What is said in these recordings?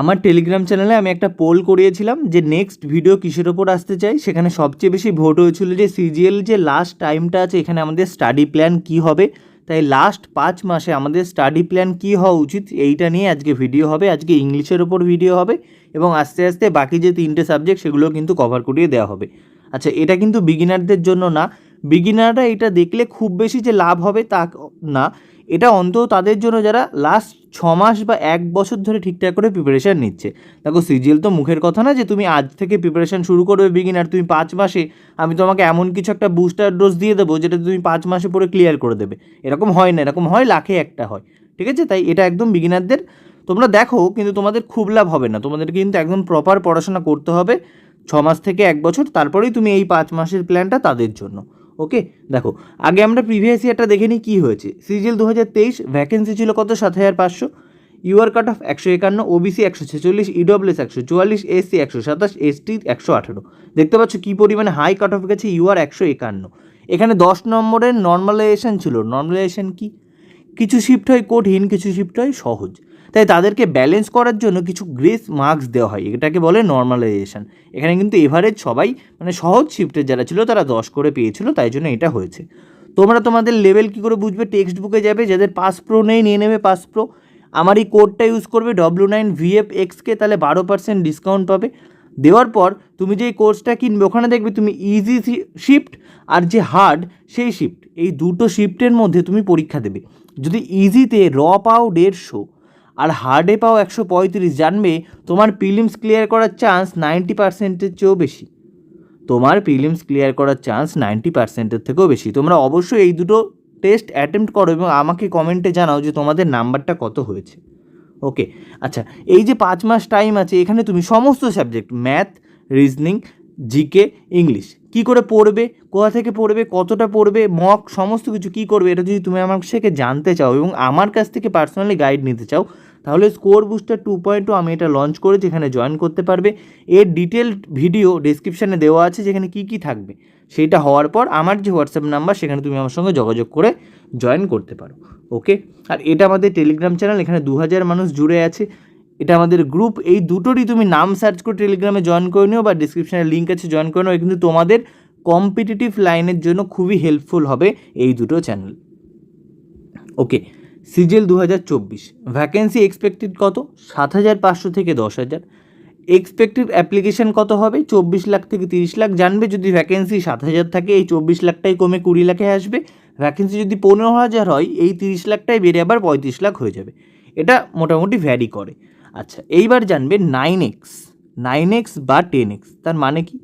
আমার টেলিগ্রাম চ্যানেলে আমি একটা পোল করিয়েছিলাম যে নেক্সট ভিডিও কিসের ওপর আসতে চাই? সেখানে সবচেয়ে বেশি ভোট হয়েছিল যে সিজিএল যে লাস্ট টাইমটা আছে, এখানে আমাদের স্টাডি প্ল্যান কি হবে? তাই লাস্ট পাঁচ মাসে আমাদের স্টাডি প্ল্যান কি হওয়া উচিত? এইটা নিয়ে আজকে ভিডিও হবে, আজকে ইংলিশের ওপর ভিডিও হবে এবং আস্তে আস্তে বাকি যে তিনটে সাবজেক্ট সেগুলো কিন্তু কভার করিয়ে দেওয়া হবে। আচ্ছা এটা কিন্তু বিগিনারদের জন্য না। বিগিনাররা এটা দেখলে খুব বেশি যে লাভ হবে তা না। এটা অন্তত তাদের জন্য যারা লাস্ট ছ মাস বা এক বছর ধরে ঠিকঠাক করে প্রিপারেশান নিচ্ছে। দেখো, সিজিএল তো মুখের কথা না যে তুমি আজ থেকে প্রিপারেশান শুরু করবে বিগিনার তুমি পাঁচ মাসে, আমি তোমাকে এমন কিছু একটা বুস্টার ডোজ দিয়ে দেবো যেটা তুমি পাঁচ মাসে পরে ক্লিয়ার করে দেবে। এরকম হয় না, এরকম হয় লাখে একটা হয়, ঠিক আছে? তাই এটা একদম বিগিনারদের তোমরা দেখো, কিন্তু তোমাদের খুব লাভ হবে না। তোমাদের কিন্তু একদম প্রপার পড়াশোনা করতে হবে, ছ মাস থেকে এক বছর, তারপরেই তুমি এই পাঁচ মাসের প্ল্যানটা তাদের জন্য। ওকে দেখো, আগে আমরা প্রিভিয়াস ইয়ারটা দেখে নিই কী হয়েছে। সিজিএল দু হাজার তেইশ ভ্যাকেন্সি ছিল কত? সাত হাজার পাঁচশো। ইউআর কাট অফ একশো একান্ন ওবিসি একশো ছেচল্লিশ ইডব্লিউএস একশো চুয়াল্লিশ এসসি একশো সাতাশ এসটি একশো আঠেরো। দেখতে পাচ্ছ কী পরিমাণে হাই কাট অফ গেছে? ইউআর একশো একান্ন। এখানে দশ নম্বরের নর্মালাইজেশন ছিল। নর্মালাইজেশন কি? কিছু শিফট হয় কঠিন, কিছু শিফট হয় সহজ। তাই তাদেরকে ব্যালেন্স করার জন্য কিছু গ্রেস মার্কস দেওয়া হয়। এটাকে বলে নর্মালাইজেশন এখানে কিন্তু এভারেজ সবাই মানে সহজ শিফটের যারা ছিল, তারা দশ করে পেয়েছিল, তাই জন্য এটা হয়েছে। তোমরা তোমাদের লেভেল কী করে বুঝবে? টেক্সট বুকে যাবে, যাদের পাস প্রো নেই, নিয়ে নেবে পাস প্রো আমার এই কোডটা ইউজ করবে ডব্লিউ নাইন ভিএফ এক্সকে তাহলে বারো পার্সেন্ট ডিসকাউন্ট পাবে। দেওয়ার পর তুমি যে কোর্সটা কিনবে, ওখানে দেখবে তুমি ইজি শিফট আর যে হার্ড সেই শিফট এই দুটো শিফটের মধ্যে তুমি পরীক্ষা দেবে। যদি ইজিতে র পাও দেড়শো আর হার্ডে পাও একশো পঁয়ত্রিশ জানবে তোমার প্রিলিমস ক্লিয়ার করার চান্স নাইনটি পার্সেন্টের চেয়েও বেশি। তোমার প্রিলিমস ক্লিয়ার করার চান্স নাইনটি পার্সেন্টের থেকেও বেশি। তোমরা অবশ্যই এই দুটো টেস্ট অ্যাটেম্প্ট করো এবং আমাকে কমেন্টে জানাও যে তোমাদের নাম্বারটা কত হয়েছে। ওকে আচ্ছা এই যে পাঁচ মাস টাইম আছে, এখানে তুমি সমস্ত subject math reasoning GK English কি করে পড়বে, কোথা থেকে পড়বে, কতটা পড়বে মক সমস্ত কিছু কি করবে, এটা যদি তুমি আমার থেকে জানতে চাও এবং আমার কাছ থেকে পার্সোনালি গাইড নিতে চাও তাহলে score booster two point two আমি এটা লঞ্চ করেছি এখানে জয়েন করতে পারবে। এর ডিটেল ভিডিও ডিসক্রিপশানে দেওয়া আছে যেখানে কি কি থাকবে। সেইটা হওয়ার পর আমার যে হোয়াটসঅ্যাপ নাম্বার সেখানে তুমি আমার সঙ্গে যোগাযোগ করে জয়েন করতে পারো। ওকে আর এটা আমাদের টেলিগ্রাম চ্যানেল এখানে দু হাজার মানুষ জুড়ে আছে। এটা আমাদের গ্রুপ এই দুটোরই তুমি নাম সার্চ করে টেলিগ্রামে জয়েন করে নিও বা ডিসক্রিপশানে লিঙ্ক আছে জয়েন করে নিও। কিন্তু তোমাদের কম্পিটিটিভ লাইনের জন্য খুবই হেল্পফুল হবে এই দুটো চ্যানেল ওকে সিজিএল দু হাজার চব্বিশ। ভ্যাকেন্সি এক্সপেক্টেড কত? সাত হাজার পাঁচশো থেকে দশ হাজার। এক্সপেক্টেড অ্যাপ্লিকেশন কত হবে? চব্বিশ লাখ থেকে তিরিশ লাখ। জানবে যদি ভ্যাকেন্সি সাত হাজার থাকে, এই চব্বিশ লাখটাই কমে কুড়ি লাখে আসবে। ভ্যাকেন্সি যদি পনেরো হাজার হয়, এই তিরিশ লাখটাই বেড়ে আবার পঁয়ত্রিশ লাখ হয়ে যাবে। এটা মোটামুটি ভ্যারি করে। আচ্ছা এইবার জানবে নাইন এক্স নাইন এক্স বা টেন এক্স তার মানে কি?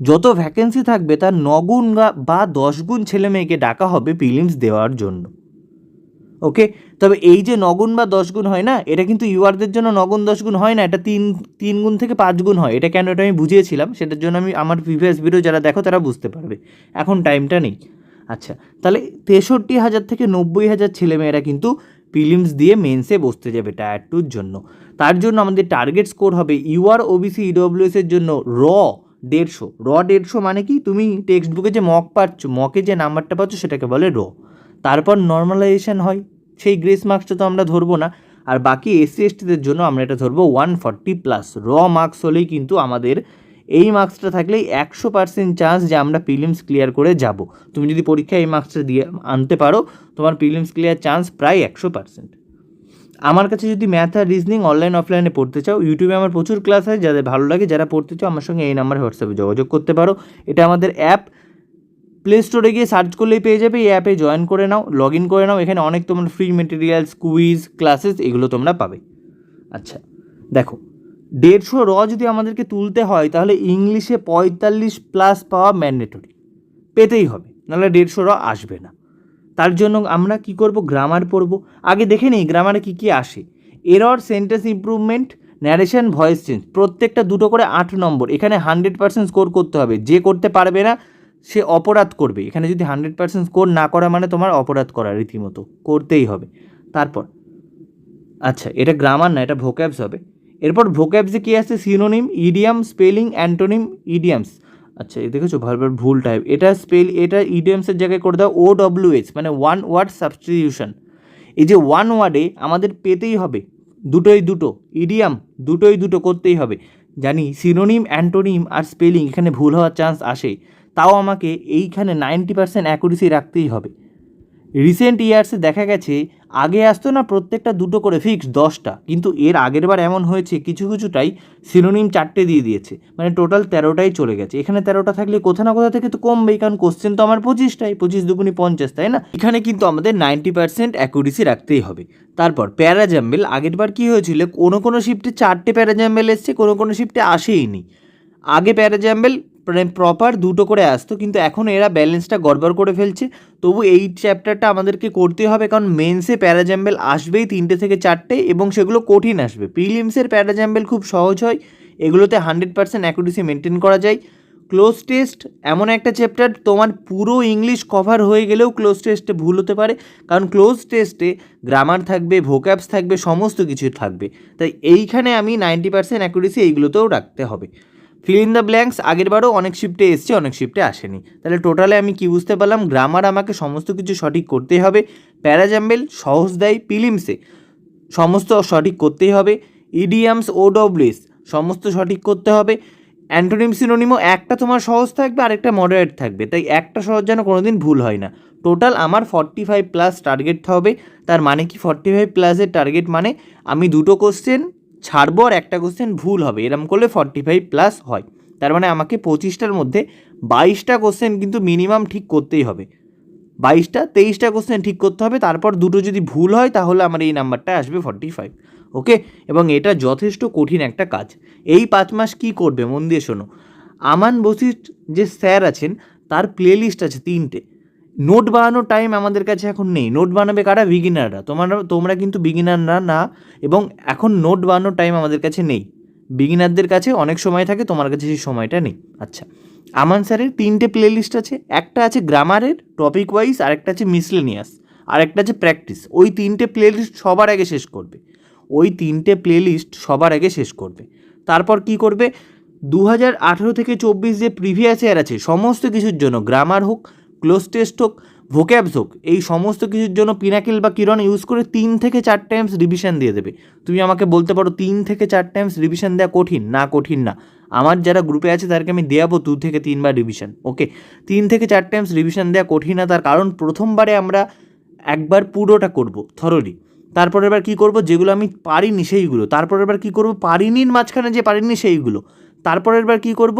যত ভ্যাকেন্সি থাকবে, তার নগুণ বা দশ গুণ ছেলে মেয়েকে ডাকা হবে প্রিলিমস দেওয়ার জন্য। ওকে তবে এই যে নগুণ বা দশ গুণ হয় না, এটা কিন্তু ইউআরদের জন্য নগুণ দশ গুণ হয় না, এটা তিন তিন গুণ থেকে পাঁচ গুণ হয়। এটা কেন এটা আমি বুঝিয়েছিলাম, সেটার জন্য আমি আমার প্রিভিয়াস ভিডিও যারা দেখো তারা বুঝতে পারবে। এখন টাইমটা নেই। আচ্ছা তাহলে তেষট্টি হাজার থেকে নব্বই হাজার ছেলেমেয়েরা কিন্তু প্রিলিমস দিয়ে মেন্সে বসতে যাবে টায়ার টুর জন্য। তার জন্য আমাদের টার্গেট স্কোর হবে ইউআর ওবিসি ইডব্লিউএস এর জন্য র দেড়শো। র দেড়শো মানে কি? তুমি টেক্সট বুকে যে মক পাচ্ছ মকে যে নাম্বারটা পাচ্ছ সেটাকে বলে র তারপর নর্মালাইজেশন হয়। সেই গ্রেস মার্কসটা তো আমরা ধরবো না। আর বাকি এসসি এসটিদের জন্য আমরা এটা ধরবো ওয়ান ফর্টি প্লাস র মার্কস হলেই কিন্তু আমাদের এই মার্কসটা থাকলেই একশো পার্সেন্ট চান্স যে আমরা প্রিলিমস ক্লিয়ার করে যাব। তুমি যদি পরীক্ষায় এই মার্কসটা দিয়ে আনতে পারো, তোমার প্রিলিমস ক্লিয়ার চান্স প্রায় একশো পার্সেন্ট আমার কাছে যদি ম্যাথ আর রিজনিং অনলাইন অফলাইনে পড়তে চাও ইউটিউবে আমার প্রচুর ক্লাস আছে, যাদের ভালো লাগে, যারা পড়তে চাও, আমার সঙ্গে এই নাম্বারে হোয়াটসঅ্যাপে যোগাযোগ করতে পারো। এটা আমাদের অ্যাপ প্লে স্টোরে গিয়ে সার্চ করলেই পেয়ে যাবে, এই অ্যাপে জয়েন করে নাও লগ ইন করে নাও, এখানে অনেক তোমার ফ্রি মেটেরিয়ালস কুইজ ক্লাসেস এগুলো তোমরা পাবে। আচ্ছা দেখো, দেড়শো র যদি আমাদেরকে তুলতে হয়, তাহলে ইংলিশে পঁয়তাল্লিশ প্লাস পাওয়া ম্যান্ডেটরি পেতেই হবে, নাহলে দেড়শো র আসবে না। তার জন্য আমরা কি করব? গ্রামার পড়ব। আগে দেখে নিই গ্রামারে কী কী আসে। Error sentence improvement narration voice change প্রত্যেকটা দুটো করে আট নম্বর, এখানে হান্ড্রেড পার্সেন্ট স্কোর করতে হবে। যে করতে পারবে না সে অপরাধ করবে। এখানে যদি হান্ড্রেড পার্সেন্ট স্কোর না করা মানে তোমার অপরাধ করা রীতিমতো, করতেই হবে। তারপর আচ্ছা এটা গ্রামার না, এটা ভোক্যাবস হবে। এরপর ভোক্যাবসে কী আছে? Synonym idiom spelling antonym idioms আচ্ছা দেখেছ ভালো ভুল টাইপ এটা স্পেল এটা ইডিয়ামসের জায়গায় করে দাও ও ডব্লিউ এইচ মানে ওয়ান ওয়ার্ড সাবস্টিটিউশন এই যে ওয়ান ওয়ার্ডে আমাদের পেতেই হবে দুটোই দুটো ইডিয়াম দুটোই দুটো করতেই হবে। জানি সিনোনিম অ্যান্টোনিম আর স্পেলিং এখানে ভুল হওয়ার চান্স আসে। তাও আমাকে এইখানে নাইনটি পার্সেন্ট অ্যাকুরেসি রাখতেই হবে। রিসেন্ট ইয়ার্সে দেখা গেছে, আগে আসতো না প্রত্যেকটা দুটো করে ফিক্স দশটা, কিন্তু এর আগের বার এমন হয়েছে, কিছু কিছুটাই সিনোনিম চারটে দিয়ে দিয়েছে মানে টোটাল তেরোটাই চলে গেছে। এখানে তেরোটা থাকলে কোথা না কোথা থেকে তো কমবেই, কারণ কোশ্চেন তো আমার পঁচিশটাই, পঁচিশ দুগুনি পঞ্চাশ, তাই না? এখানে কিন্তু আমাদের নাইনটি পার্সেন্ট অ্যাকুরেসি রাখতেই হবে। তারপর প্যারাজাম্বেল আগের বার কী হয়েছিল, কোনো কোনো শিফটে চারটে প্যারাজাম্বেল এসছে, কোনো কোনো শিফটে আসেইনি আগে প্যারাজাম্বেল মানে প্রপার দুটো করে আসতো, কিন্তু এখন এরা ব্যালেন্সটা গড়বড় করে ফেলছে। তবু এই চ্যাপ্টারটা আমাদেরকে করতে হবে, কারণ মেন্সে প্যারাজাম্বেল আসবেই তিনটে থেকে চারটে, এবং সেগুলো কঠিন আসবে। প্রিলিমসের প্যারাজাম্বেল খুব সহজ হয়, এগুলোতে হান্ড্রেড পার্সেন্ট অ্যাকুরেসি মেনটেন করা যায়। ক্লোজ টেস্ট এমন একটা চ্যাপ্টার তোমার পুরো ইংলিশ কভার হয়ে গেলেও ক্লোজ টেস্টে ভুল হতে পারে, কারণ ক্লোজ টেস্টে গ্রামার থাকবে ভোক্যাবস থাকবে, সমস্ত কিছু থাকবে। তাই এইখানে আমি নাইনটি পার্সেন্ট অ্যাকুরেসি এইগুলোতেও রাখতে হবে। ফিল ইন দ্য ব্ল্যাঙ্কস আগেরবারও অনেক শিফটে এসছে, অনেক শিফটে আসেনি। তাহলে টোটালে আমি কি বুঝতে পারলাম? গ্রামার আমাকে সমস্ত কিছু সঠিক করতেই হবে। প্যারাজাম্বেল সহজ দেয় পিলিমসে সমস্ত সঠিক করতেই হবে। ইডিয়ামস ও ডব্লিউএস সমস্ত সঠিক করতে হবে। অ্যান্টোনিম সিনোনিমও একটা তোমার সহজ থাকবে, আরেকটা মডারেট থাকবে। তাই একটা সহজ যেন কোনোদিন ভুল হয় না। টোটাল আমার ফর্টি ফাইভ প্লাস টার্গেট হবে। তার মানে কি? ফর্টি ফাইভ প্লাসের টার্গেট মানে আমি দুটো কোশ্চেন ছাড়বো আর একটা কোশ্চেন ভুল হবে। এরম করলে ফর্টি ফাইভ প্লাস হয়। তার মানে আমাকে পঁচিশটার মধ্যে বাইশটা কোশ্চেন কিন্তু মিনিমাম ঠিক করতেই হবে। বাইশটা, তেইশটা কোশ্চেন ঠিক করতে হবে। তারপর দুটো যদি ভুল হয়, তাহলে আমার এই নাম্বারটা আসবে ফর্টি ফাইভ ওকে এবং এটা যথেষ্ট কঠিন একটা কাজ। এই পাঁচ মাস কি করবে? মন দিয়ে শোনো। আমান বসির যে স্যার আছেন, তার প্লেলিস্ট আছে তিনটে। নোট বানানোর টাইম আমাদের কাছে এখন নেই। নোট বানাবে কারা? বিগিনাররা তোমরা তোমরা কিন্তু বিগিনাররা না, এবং এখন নোট বানানোর টাইম আমাদের কাছে নেই। বিগিনারদের কাছে অনেক সময় থাকে, তোমার কাছে সেই সময়টা নেই। আচ্ছা আমান স্যারের তিনটে প্লে লিস্ট আছে। একটা আছে গ্রামারের টপিক ওয়াইজ আরেকটা আছে মিসলেনিয়াস আরেকটা আছে প্র্যাকটিস ওই তিনটে প্লে লিস্ট সবার আগে শেষ করবে। ওই তিনটে প্লেলিস্ট সবার আগে শেষ করবে। তারপর কি করবে? দু হাজার আঠেরো থেকে চব্বিশ যে প্রিভিয়াস ইয়ার আছে, সমস্ত কিছুর জন্য গ্রামার হোক ক্লোজ টেস্ট হোক ভোক্যাবস হোক, এই সমস্ত কিছুর জন্য পিনাকিল বা কিরণ ইউজ করে তিন থেকে চার টাইমস রিভিশন দিয়ে দেবে। তুমি আমাকে বলতে পারো তিন থেকে চার টাইমস রিভিশন দেওয়া কঠিন? না কঠিন না। আমার যারা গ্রুপে আছে, তাদেরকে আমি দেওয়াবো দু থেকে তিনবার রিভিশন ওকে তিন থেকে চার টাইমস রিভিশন দেওয়া কঠিন না, তার কারণ প্রথমবারে আমরা একবার পুরোটা করব থরলি তারপরের বার কী করব? যেগুলো আমি পারিনি সেইগুলো। তারপর এবার কী করব? পারিনির মাঝখানে যে পারিনি সেইগুলো। তারপরের বার কী করব?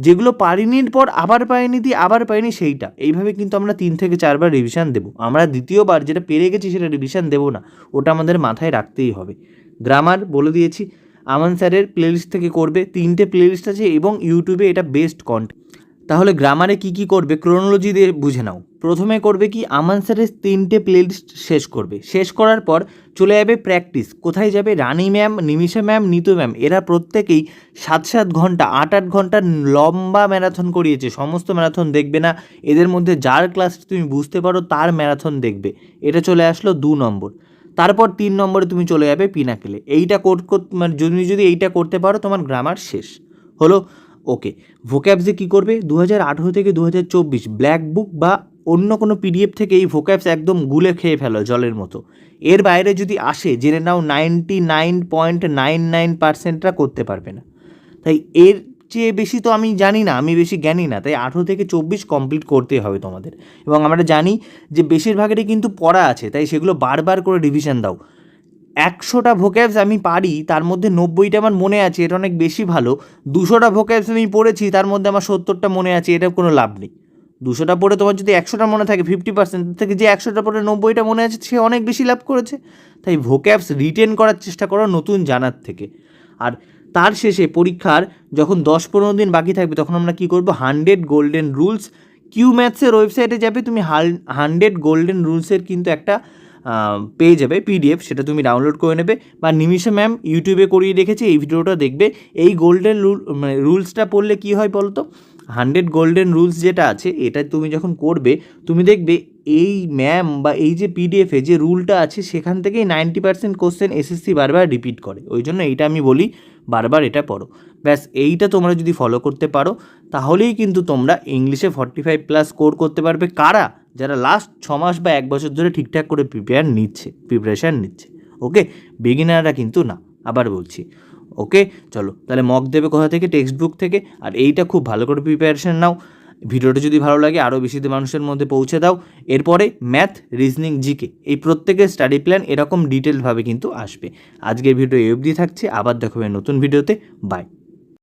যেগুলো পারিনির পর আবার পাইনি দিয়ে আবার পাইনি, সেইটা। এইভাবে কিন্তু আমরা তিন থেকে চারবার রিভিশন দেবো। আমরা দ্বিতীয়বার যেটা পেরে গেছি সেটা রিভিশন দেবো না। ওটা আমাদের মাথায় রাখতেই হবে। গ্রামার বলে দিয়েছি। আমান স্যারের প্লেলিস্ট থেকে করবে। তিনটে প্লেলিস্ট আছে এবং ইউটিউবে এটা বেস্ট কন্টেন্ট তাহলে গ্রামারে কি কি করবে? ক্রোনোলজি দিয়ে বুঝে নাও। প্রথমে করবে কি, আমান স্যারের তিনটে প্লেলিস্ট শেষ করবে। শেষ করার পর চলে যাবে প্র্যাকটিস কোথায় যাবে? Rani ma'am Nimisha ma'am Nitu ma'am এরা প্রত্যেকেই সাত সাত ঘণ্টা, আট আট ঘণ্টা লম্বা ম্যারাথন করিয়েছে। সমস্ত ম্যারাথন দেখবে না। এদের মধ্যে যার ক্লাস তুমি বুঝতে পারো, তার ম্যারাথন দেখবে। এটা চলে আসলো দু নম্বর। তারপর তিন নম্বরে তুমি চলে যাবে পিনাকেলে। এইটা মানে যদি যদি এইটা করতে পারো, তোমার গ্রামার শেষ। হলো ওকে ভোক্যাবসে কী করবে? দু হাজার আঠেরো থেকে দু হাজার চব্বিশ। ব্ল্যাক বুক বা অন্য কোনো পিডিএফ থেকে এই ভোক্যাবস একদম গুলে খেয়ে ফেলো জলের মতো। এর বাইরে যদি আসে, জেনে নাও ninety nine point nine nine পার্সেন্টরা করতে পারবে না। তাই এর চেয়ে বেশি তো আমি জানি না, আমি বেশি জ্ঞানী না। তাই আঠেরো থেকে চব্বিশ কমপ্লিট করতে হবে তোমাদের। এবং আমরা জানি যে বেশিরভাগেরই কিন্তু পড়া আছে, তাই সেগুলো বারবার করে রিভিশন দাও। একশোটা ভোক্যাবস আমি পারি, তার মধ্যে নব্বইটা আমার মনে আছে, এটা অনেক বেশি ভালো। দুশোটা ভোক্যাবস আমি পড়েছি, তার মধ্যে আমার সত্তরটা মনে আছে এটা কোনো লাভ নেই। দুশোটা পড়ে তোমার যদি একশোটা মনে থাকে ফিফটি পার্সেন্ট থেকে যে একশোটা পড়ে নব্বইটা মনে আছে, সে অনেক বেশি লাভ করেছে। তাই ভোক্যাবস রিটেন করার চেষ্টা করো নতুন জানার থেকে। আর তার শেষে পরীক্ষার যখন দশ পনেরো দিন বাকি থাকবে, তখন আমরা কী করব? হান্ড্রেড গোল্ডেন রুলস কিউ ম্যাথসের ওয়েবসাইটে যাবে, তুমি হাল হান্ড্রেড গোল্ডেন রুলসের কিন্তু একটা পেয়ে যাবে পিডিএফ সেটা তুমি ডাউনলোড করে নেবে। বা নিমিষে ম্যাম ইউটিউবে করিয়ে রেখেছে, এই ভিডিওটা দেখবে। এই গোল্ডেন রুল মানে রুলসটা পড়লে কী হয় বলো তো হান্ড্রেড গোল্ডেন রুলস যেটা আছে এটা তুমি যখন করবে, তুমি দেখবে এই ম্যাম বা এই যে পিডিএফে যে রুলটা আছে, সেখান থেকেই নাইনটি পার্সেন্ট কোশ্চেন এসএসসি বারবার রিপিট করে। ওই জন্য এইটা আমি বলি, বারবার এটা পড়ো। ব্যাস, এইটা তোমরা যদি ফলো করতে পারো, তাহলেই কিন্তু তোমরা ইংলিশে ফর্টি ফাইভ প্লাস স্কোর করতে পারবে। কারা? যারা লাস্ট ছ মাস বা এক বছর ধরে ঠিকঠাক করে প্রিপেয়ার নিচ্ছে প্রিপারেশান নিচ্ছে। ওকে বিগিনাররা কিন্তু না। আবার বলছি ওকে? চলো, তাহলে মক দেবে কোথা থেকে? টেক্সট বুক থেকে। আর এইটা খুব ভালো করে প্রিপারেশান নাও। ভিডিওটা যদি ভালো লাগে আরও বেশি মানুষের মধ্যে পৌঁছে দাও। এরপরে ম্যাথ রিজনিং জিকে এই প্রত্যেকের স্টাডি প্ল্যান এরকম ডিটেলভাবে কিন্তু আসবে। আজকের ভিডিও এই অবধি থাকছে। আবার দেখাবে নতুন ভিডিওতে বাই